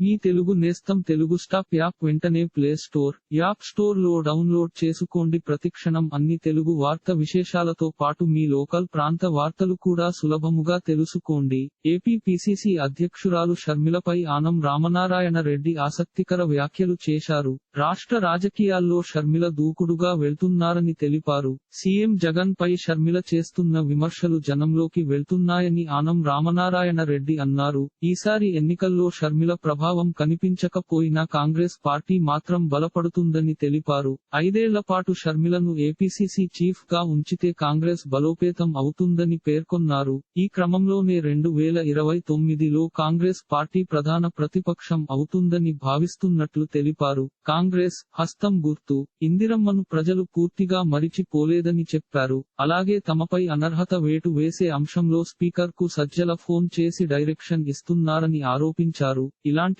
మీ తెలుగు నేస్తం Telugu stop app వెంటనే play store app స్టోర్లో డౌన్లోడ్ చేసుకోండి. ప్రతిక్షణం అన్ని తెలుగు వార్త విశేషాలతో పాటు మీ లోకల్ ప్రాంత వార్తలు కూడా సులభముగా తెలుసుకోండి. ఏపీ పిసిసి అధ్యక్షురాలు షర్మిలపై ఆనం రామనారాయణ రెడ్డి ఆసక్తికర వ్యాఖ్యలు చేశారు. రాష్ట్ర రాజకీయాల్లో షర్మిల దూకుడుగా వెళ్తున్నారని తెలిపారు. సీఎం జగన్ పై షర్మిల చేస్తున్న విమర్శలు జనంలోకి వెళ్తున్నాయని ఆనం రామనారాయణ రెడ్డి అన్నారు. ఈసారి ఎన్నికల్లో షర్మిల ప్రభావం కనిపించకపోయినా కాంగ్రెస్ పార్టీ మాత్రం బలపడుతుందని తెలిపారు. ఐదేళ్ళ పాటు షర్మిలను ఏపీసీసీ చీఫ్గా ఉంచితే కాంగ్రెస్ బలోపేతం అవుతుందని పేర్కొన్నారు. ఈ క్రమంలోనే రెండు వేల ఇరవై తొమ్మిదిలో కాంగ్రెస్ పార్టీ ప్రధాన ప్రతిపక్షం అవుతుందని భావిస్తున్నట్లు తెలిపారు. కాంగ్రెస్ హస్తం గుర్తు ఇందిరమ్మను ప్రజలు పూర్తిగా మరిచిపోలేదని చెప్పారు. అలాగే తమపై అనర్హత వేటు వేసే అంశంలో స్పీకర్కు సజ్జల ఫోన్ చేసి డైరెక్షన్ ఇస్తున్నారని ఆరోపించారు. ఇలాంటి